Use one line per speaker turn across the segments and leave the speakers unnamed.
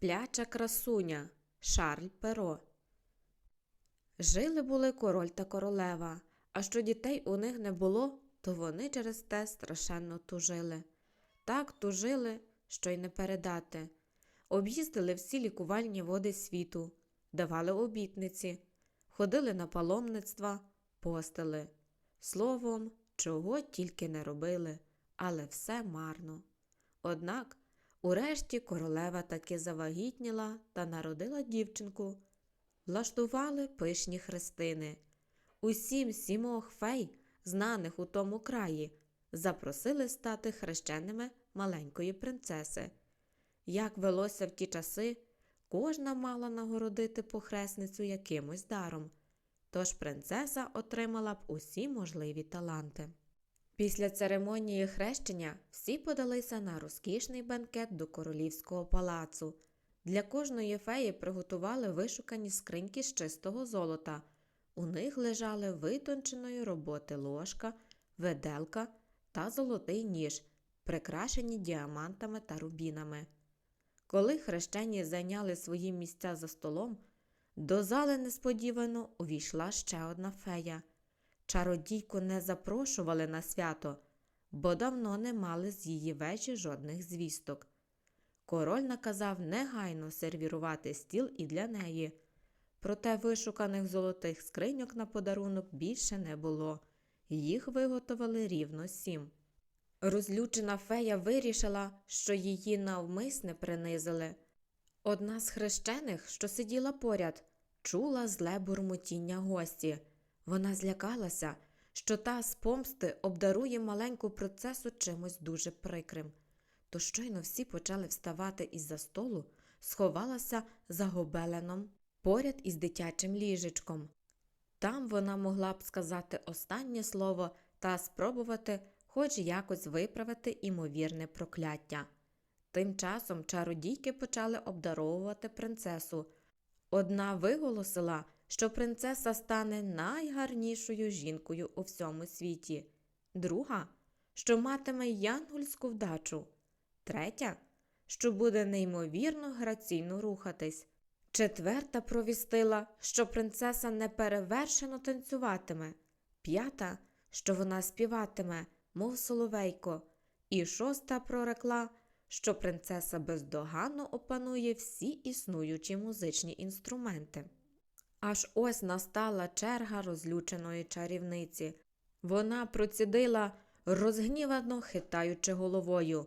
Спляча красуня Шарль Перо. Жили були король та королева, а що дітей у них не було, то вони через те страшенно тужили. Так тужили, що й не передати. Об'їздили всі лікувальні води світу, давали обітниці, ходили на паломництва, постили. Словом, чого тільки не робили, але все марно. Однак, урешті королева таки завагітніла та народила дівчинку. Влаштували пишні хрестини. Усім сімох фей, знаних у тому краї, запросили стати хрещеними маленької принцеси. Як велося в ті часи, кожна мала нагородити похресницю якимось даром, тож принцеса отримала б усі можливі таланти. Після церемонії хрещення всі подалися на розкішний бенкет до королівського палацу. Для кожної феї приготували вишукані скриньки з чистого золота. У них лежали витонченої роботи ложка, веделка та золотий ніж, прикрашені діамантами та рубінами. Коли хрещені зайняли свої місця за столом, до зали несподівано увійшла ще одна фея. Чародійку не запрошували на свято, бо давно не мали з її вежі жодних звісток. Король наказав негайно сервірувати стіл і для неї. Проте вишуканих золотих скриньок на подарунок більше не було. Їх виготовили рівно сім. Розлючена фея вирішила, що її навмисне принизили. Одна з хрещених, що сиділа поряд, чула зле бурмотіння гості. Вона злякалася, що та з помсти обдарує маленьку принцесу чимось дуже прикрим. То щойно всі почали вставати із-за столу, сховалася за гобеленом поряд із дитячим ліжечком. Там вона могла б сказати останнє слово та спробувати хоч якось виправити імовірне прокляття. Тим часом чародійки почали обдаровувати принцесу. Одна виголосила, що принцеса стане найгарнішою жінкою у всьому світі, друга, що матиме янгольську вдачу, третя, що буде неймовірно граційно рухатись. Четверта провістила, що принцеса неперевершено танцюватиме, п'ята, що вона співатиме, мов соловейко, і шоста прорекла, що принцеса бездоганно опанує всі існуючі музичні інструменти. Аж ось настала черга розлюченої чарівниці. Вона процідила, розгнівано хитаючи головою.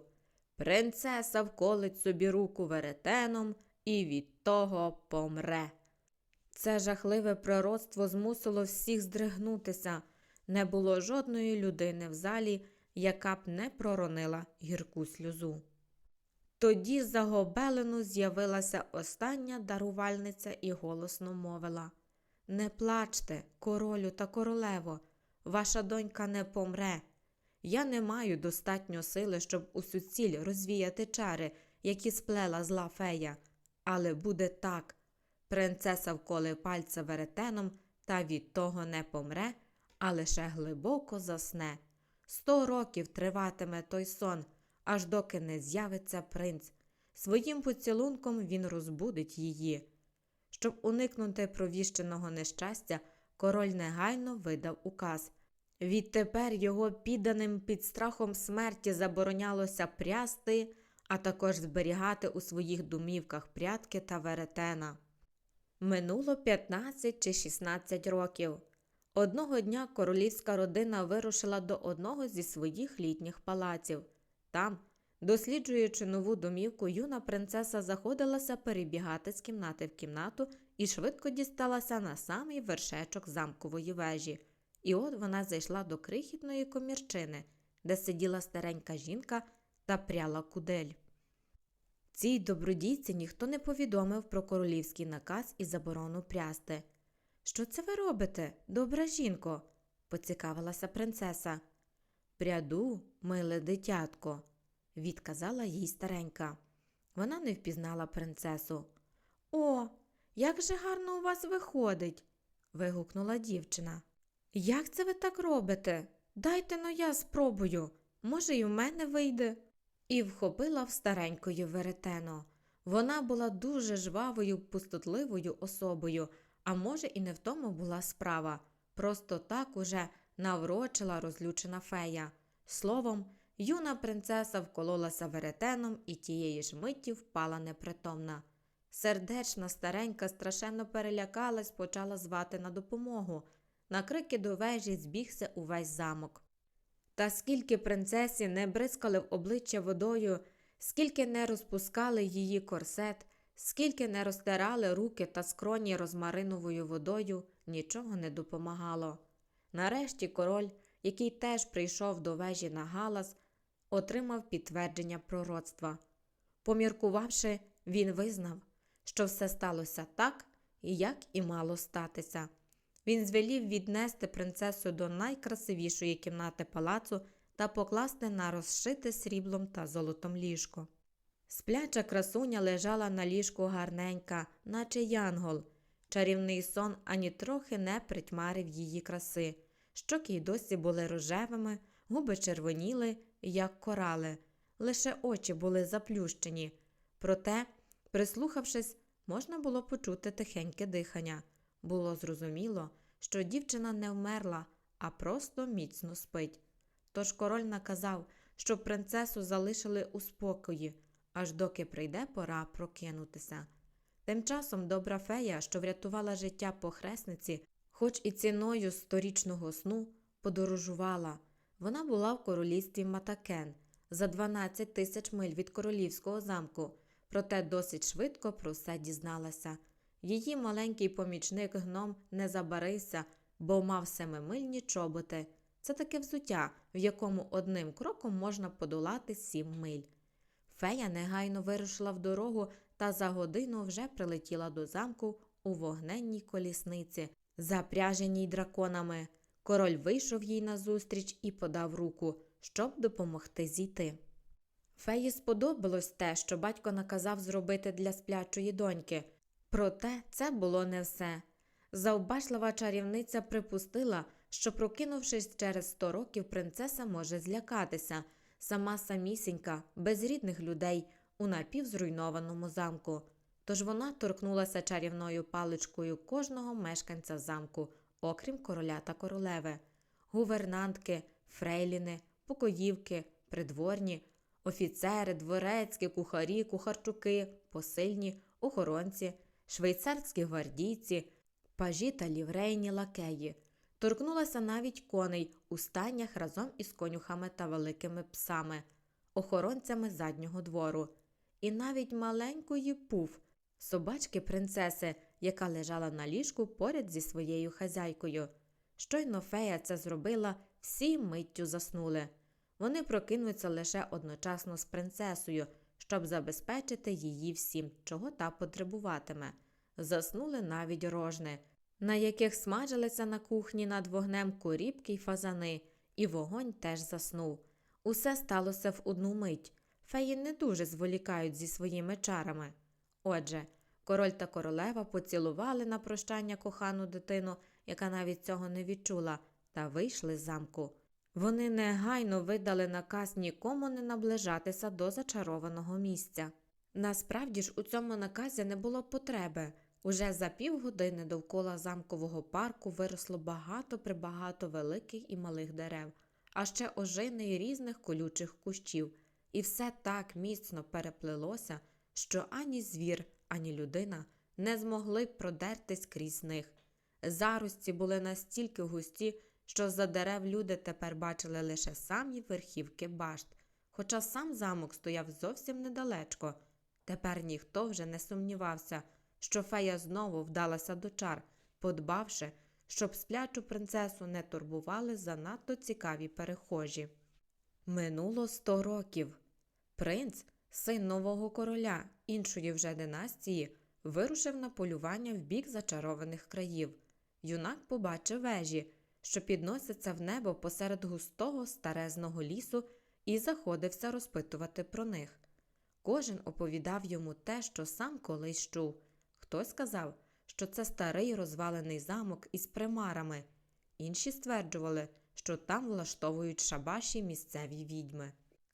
Принцеса вколить собі руку веретеном і від того помре. Це жахливе пророцтво змусило всіх здригнутися. Не було жодної людини в залі, яка б не проронила гірку сльозу. Тоді за гобелену з'явилася остання дарувальниця і голосно мовила Не плачте, королю та королево, ваша донька не помре. Я не маю достатньо сили, щоб усю ціль розвіяти чари, які сплела зла фея. Але буде так. Принцеса вколе пальця веретеном та від того не помре, а лише глибоко засне. Сто років триватиме той сон, аж доки не з'явиться принц. Своїм поцілунком він розбудить її. Щоб уникнути провіщеного нещастя, король негайно видав указ. Відтепер його підданим під страхом смерті заборонялося прясти, а також зберігати у своїх домівках прядки та веретена. Минуло 15 чи 16 років. Одного дня королівська родина вирушила до одного зі своїх літніх палаців. Там, досліджуючи нову домівку, юна принцеса заходилася перебігати з кімнати в кімнату і швидко дісталася на самий вершечок замкової вежі. І от вона зайшла до крихітної комірчини, де сиділа старенька жінка та пряла кудель. Цій добродійці ніхто не повідомив про королівський наказ і заборону прясти. Що це ви робите, добра жінко? поцікавилася принцеса. Пряду, миле дитятко, відказала їй старенька. Вона не впізнала принцесу. О, як же гарно у вас виходить. вигукнула дівчина. Як це ви так робите? Дайте но я спробую. Може, і в мене вийде. І вхопила в старенької веретено. Вона була дуже жвавою, пустотливою особою, а може, і не в тому була справа. Просто так уже наврочила розлючена фея. Словом, юна принцеса вкололася веретеном і тієї ж миті впала непритомна. Сердечна старенька страшенно перелякалась, почала звати на допомогу. На крики до вежі збігся увесь замок. Та скільки принцесі не бризкали в обличчя водою, скільки не розпускали її корсет, скільки не розтирали руки та скроні розмариновою водою, нічого не допомагало. Нарешті король, який теж прийшов до вежі на галас, отримав підтвердження пророцтва. Поміркувавши, він визнав, що все сталося так, як і мало статися. Він звелів віднести принцесу до найкрасивішої кімнати палацу та покласти на розшите сріблом та золотом ліжко. Спляча красуня лежала на ліжку гарненька, наче янгол. Чарівний сон ані трохи не притьмарив її краси. Щоки й досі були рожевими, губи червоніли, як корали, лише очі були заплющені. Проте, прислухавшись, можна було почути тихеньке дихання. Було зрозуміло, що дівчина не вмерла, а просто міцно спить. Тож король наказав, щоб принцесу залишили у спокої, аж доки прийде пора прокинутися. Тим часом добра фея, що врятувала життя похресниці, хоч і ціною сторічного сну, подорожувала. Вона була в королівстві Матакен за 12 тисяч миль від королівського замку, проте досить швидко про все дізналася. Її маленький помічник гном не забарився, бо мав семимильні чоботи. Це таке взуття, в якому одним кроком можна подолати сім миль. Фея негайно вирушила в дорогу та за годину вже прилетіла до замку у вогненній колісниці, запряженій драконами. Король вийшов їй назустріч і подав руку, щоб допомогти зійти. Феї сподобалось те, що батько наказав зробити для сплячої доньки. Проте це було не все. Завбачлива чарівниця припустила, що, прокинувшись через сто років, принцеса може злякатися, сама самісінька, без рідних людей, у напівзруйнованому замку. Тож вона торкнулася чарівною паличкою кожного мешканця замку, окрім короля та королеви, гувернантки, фрейліни, покоївки, придворні, офіцери, дворецькі, кухарі, кухарчуки, посильні, охоронці, швейцарські гвардійці, пажі та ліврейні лакеї. Торкнулася навіть коней у стайнях разом із конюхами та великими псами, охоронцями заднього двору, і навіть маленької пуф, собачки принцеси, яка лежала на ліжку поряд зі своєю хазяйкою. Щойно фея це зробила, всі миттю заснули. Вони прокинуться лише одночасно з принцесою, щоб забезпечити її всім, чого та потребуватиме. Заснули навіть рожни, на яких смажилися на кухні над вогнем куріпки й фазани, і вогонь теж заснув. Усе сталося в одну мить. Феї не дуже зволікають зі своїми чарами. Отже, король та королева поцілували на прощання кохану дитину, яка навіть цього не відчула, та вийшли з замку. Вони негайно видали наказ нікому не наближатися до зачарованого місця. Насправді ж у цьому наказі не було потреби. Уже за півгодини довкола замкового парку виросло багато прибагато великих і малих дерев, а ще ожини й різних колючих кущів, і все так міцно переплелося, що ані звір, ані людина не змогли продертись крізь них. Зарості були настільки густі, що за дерев люди тепер бачили лише самі верхівки башт, хоча сам замок стояв зовсім недалечко. Тепер ніхто вже не сумнівався, що фея знову вдалася до чар, подбавши, щоб сплячу принцесу не турбували занадто цікаві перехожі. Минуло сто років. Принц, син нового короля, іншої вже династії, вирушив на полювання в бік зачарованих країв. Юнак побачив вежі, що підносяться в небо посеред густого старезного лісу, і заходився розпитувати про них. Кожен оповідав йому те, що сам колись чув. Хтось сказав, що це старий розвалений замок із примарами, інші стверджували, що там влаштовують шабаші місцеві відьми.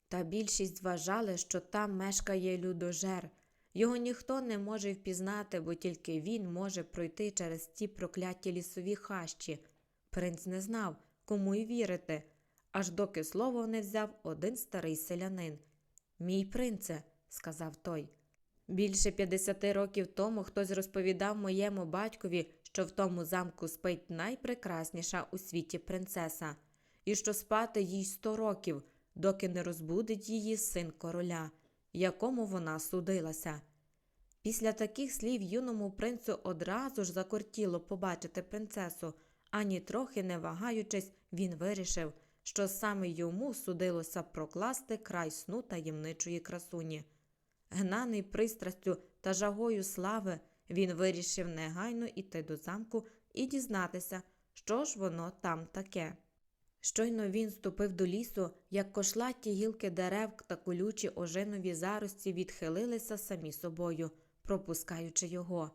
Та більшість вважали, що там мешкає людожер. Його ніхто не може впізнати, бо тільки він може пройти через ті прокляті лісові хащі. Принц не знав, кому й вірити, аж доки слово не взяв один старий селянин. Мій принце, сказав той. Більше 50 років тому хтось розповідав моєму батькові, що в тому замку спить найпрекрасніша у світі принцеса, і що спати їй 100 років, доки не розбудить її син короля, якому вона судилася. Після таких слів юному принцу одразу ж закортіло побачити принцесу, ані трохи не вагаючись, він вирішив, що саме йому судилося прокласти край сну таємничої красуні. Гнаний пристрастю та жагою слави, він вирішив негайно іти до замку і дізнатися, що ж воно там таке. Щойно він ступив до лісу, як кошлаті гілки дерев та колючі ожинові зарості відхилилися самі собою, пропускаючи його.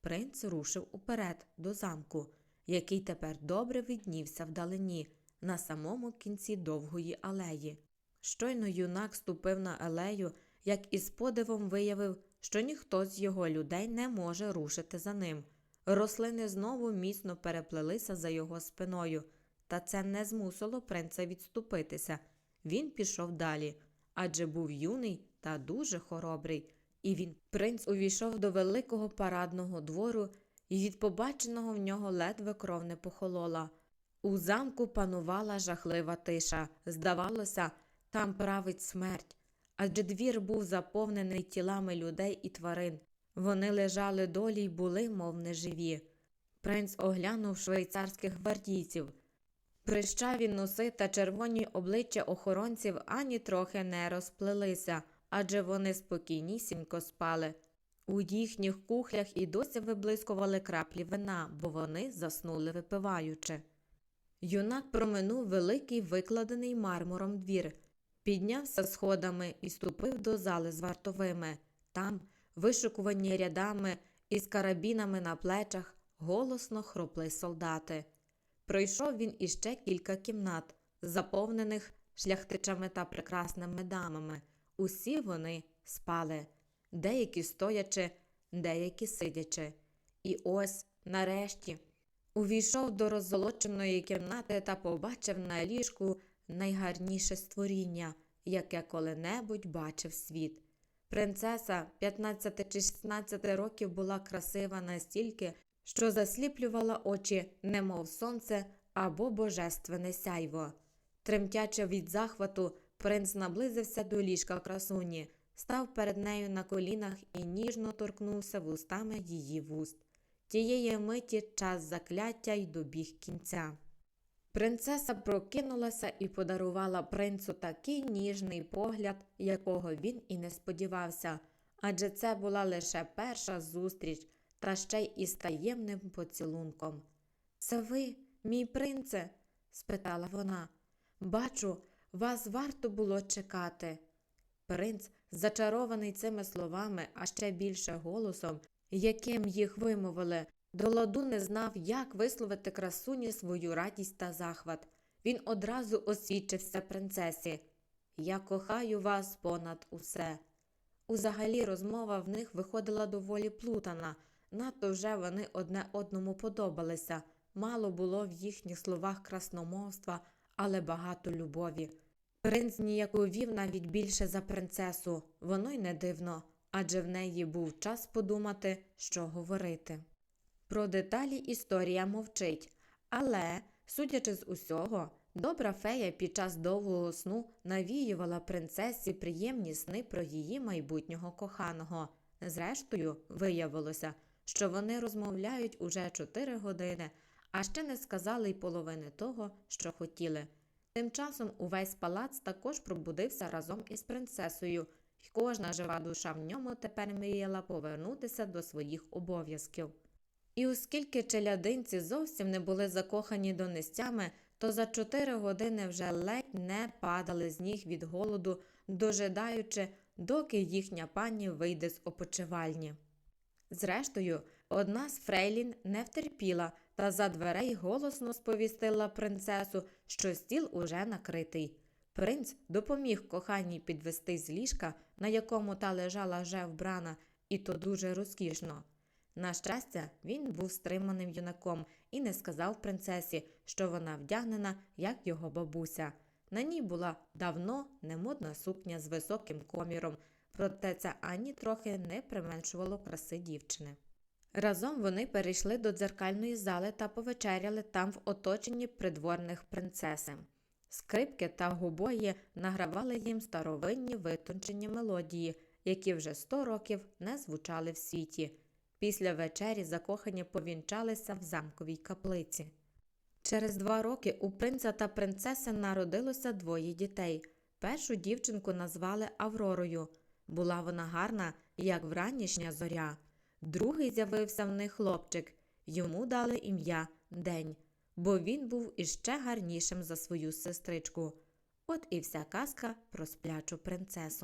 Принц рушив уперед до замку, який тепер добре виднівся вдалині, на самому кінці довгої алеї. Щойно юнак ступив на алею, як із подивом виявив, що ніхто з його людей не може рушити за ним. Рослини знову міцно переплелися за його спиною, та це не змусило принца відступитися. Він пішов далі, адже був юний та дуже хоробрий. І він, принц, увійшов до великого парадного двору, і від побаченого в нього ледве кров не похолола. У замку панувала жахлива тиша. Здавалося, там править смерть. Адже двір був заповнений тілами людей і тварин. Вони лежали долі й були, мов неживі. Принц оглянув швейцарських гвардійців. Прищаві носи та червоні обличчя охоронців ані трохи не розплелися, адже вони спокійнісінько спали. У їхніх кухлях і досі виблискували краплі вина, бо вони заснули випиваючи. Юнак проминув великий викладений мармуром двір, піднявся сходами і ступив до зали з вартовими. Там, вишикувані рядами із карабінами на плечах, голосно хропли солдати. Пройшов він іще кілька кімнат, заповнених шляхтичами та прекрасними дамами. Усі вони спали, деякі стоячи, деякі сидячи. І ось, нарешті, увійшов до роззолоченої кімнати та побачив на ліжку найгарніше створіння, яке коли-небудь бачив світ. Принцеса 15 чи 16 років була красива настільки, що засліплювала очі, немов сонце або божественне сяйво. Тремтячи від захвату, принц наблизився до ліжка красуні, став перед нею на колінах і ніжно торкнувся вустами її вуст. Тієї миті час закляття й добіг кінця. Принцеса прокинулася і подарувала принцу такий ніжний погляд, якого він і не сподівався, адже це була лише перша зустріч, та ще й із таємним поцілунком. Це ви, мій принце? спитала вона. Бачу, вас варто було чекати. Принц, зачарований цими словами, а ще більше голосом, яким їх вимовили, до ладу не знав, як висловити красуні свою радість та захват. Він одразу освідчився принцесі. Я кохаю вас понад усе. Узагалі розмова в них виходила доволі плутана, надто вже вони одне одному подобалися. Мало було в їхніх словах красномовства, але багато любові. Принц ніяковів навіть більше за принцесу, воно й не дивно, адже в неї був час подумати, що говорити. Про деталі історія мовчить, але, судячи з усього, добра фея під час довгого сну навіювала принцесі приємні сни про її майбутнього коханого. Зрештою, виявилося, що вони розмовляють уже чотири години, а ще не сказали й половини того, що хотіли. Тим часом увесь палац також пробудився разом із принцесою, і кожна жива душа в ньому тепер мріяла повернутися до своїх обов'язків. І оскільки челядинці зовсім не були закохані донестями, то за чотири години вже ледь не падали з ніг від голоду, дожидаючи, доки їхня пані вийде з опочивальні. Зрештою, одна з Фрейлін не втерпіла та за дверей голосно сповістила принцесу, що стіл уже накритий. Принц допоміг коханій підвести з ліжка, на якому та лежала вже вбрана, і то дуже розкішно. На щастя, він був стриманим юнаком і не сказав принцесі, що вона вдягнена, як його бабуся. На ній була давно немодна сукня з високим коміром, проте це ані трохи не применшувало краси дівчини. Разом вони перейшли до дзеркальної зали та повечеряли там в оточенні придворних принцеси. Скрипки та губої награвали їм старовинні витончені мелодії, які вже сто років не звучали в світі. Після вечері закохані повінчалися в замковій каплиці. Через два роки у принца та принцеси народилося двоє дітей. Першу дівчинку назвали Авророю. Була вона гарна, як вранішня зоря. Другий з'явився в них хлопчик. Йому дали ім'я День, бо він був іще гарнішим за свою сестричку. От і вся казка про сплячу принцесу.